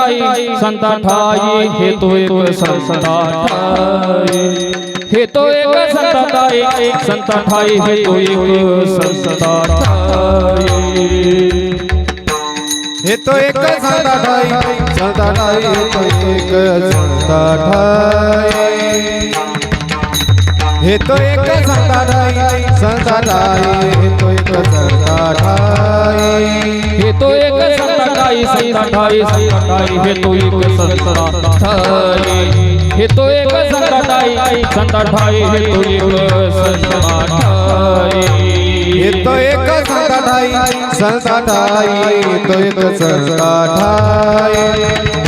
संता ठाई हे तो एक संता ठाई हे तो एक संता ठाई संता ठाई हे तो एक संता ठाई हे तो एक संता ठाई संता ठाई हे तो एक संता ठाई हे तो एक संता ठाई संता ठाई हे तो एक संता ठाई हे तो एक संता ठाई संता ठाई संता ठाई हे तो एक संता ठाई हे तो एक संता ठाई संता ठाई हे तो एक संता ठाई हे तो एक संता ठाई संता ठाई हे तो एक संता ठाई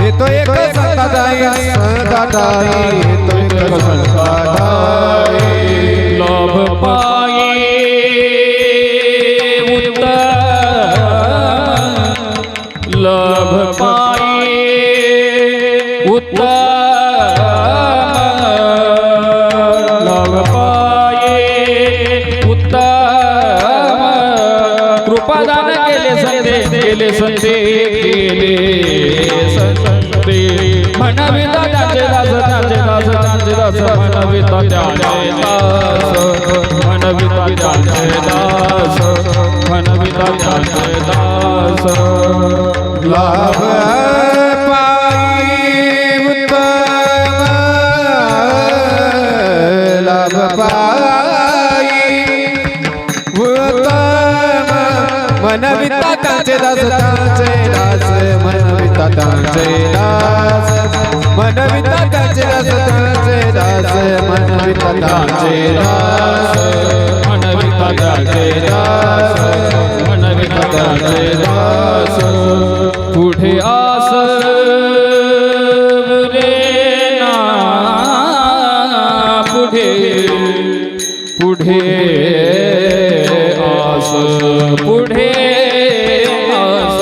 हे तो एक संता ठाई संता ठाई हे तो एक संता ठाई পায়ে লভ পায়ে উত্তর লভ পায়ে উত্তম কৃপাদান কেলে সন্দেহ কেলে সন্দেহ কেলে সন্দেহ म्हणविता त्याचे दास त्याचे दास त्याचे दास म्हणविता त्याचे दास. म्हणविता त्याचे दास म्हणविता त्याचे दास. लाभ मनविता त्यांचे दास त्यांचे दास मनविता त्यांचे दास. मनविता त्यांचे रस त्यांचे रस मनविता त्यांचे दास म्हणविता त्याचे दास म्हणविता त्याचे दास. पुढे आस रे ना पुढे पुढे आस पुढे आस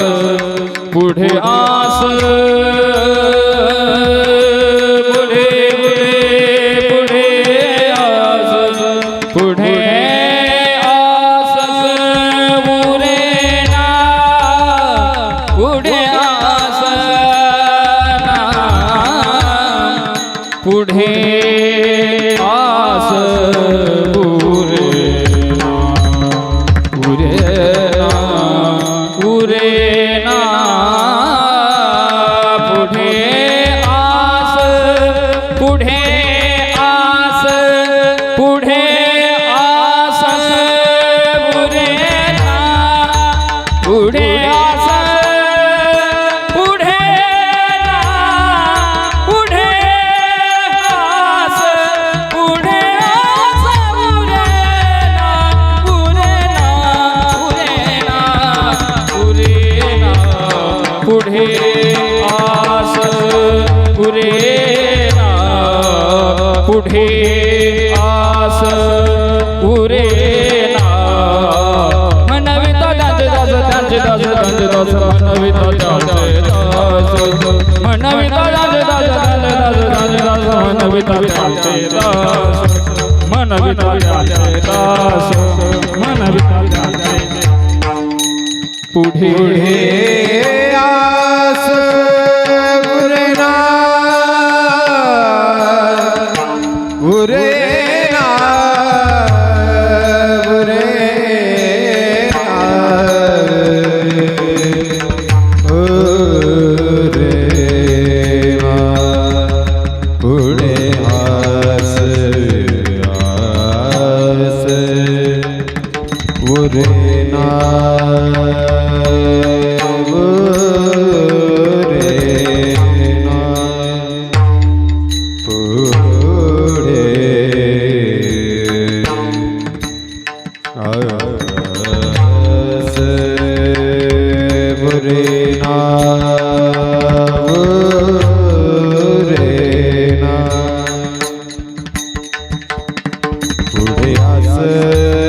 पुढे आस पुरे ना पुरे ना पुढे आस पुढे आस पुढे आस पुरे पुढे पुढे पुढे आस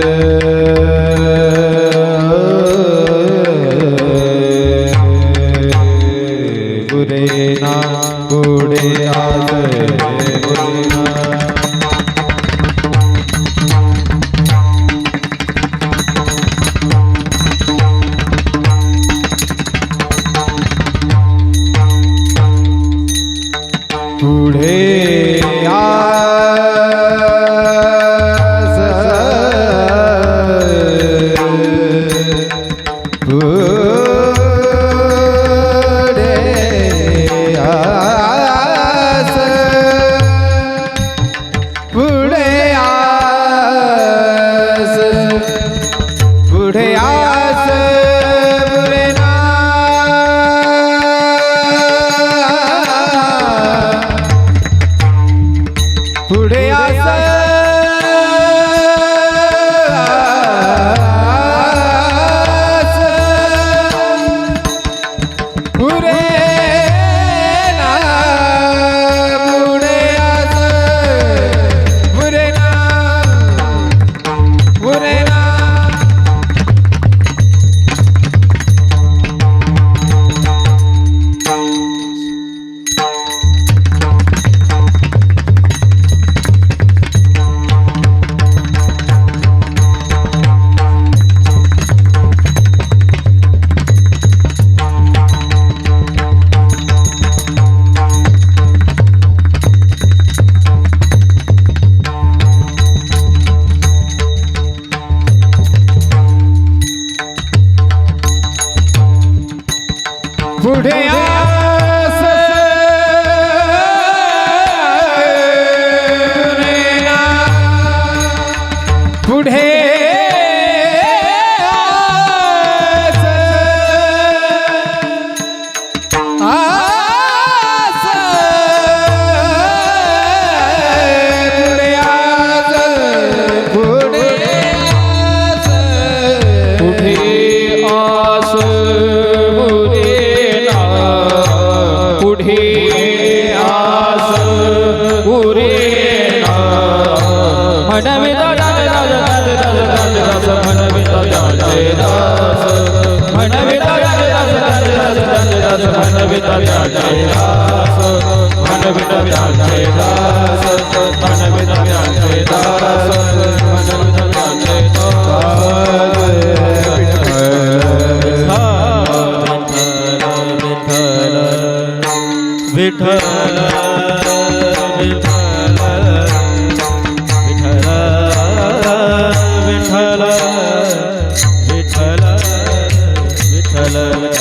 पुढे आस पुरे म्हणवे दास दास दास दास दास दास दास म्हणविता दास दास दास दास दास दास म्हणविता त्याचे दास विठ्ठल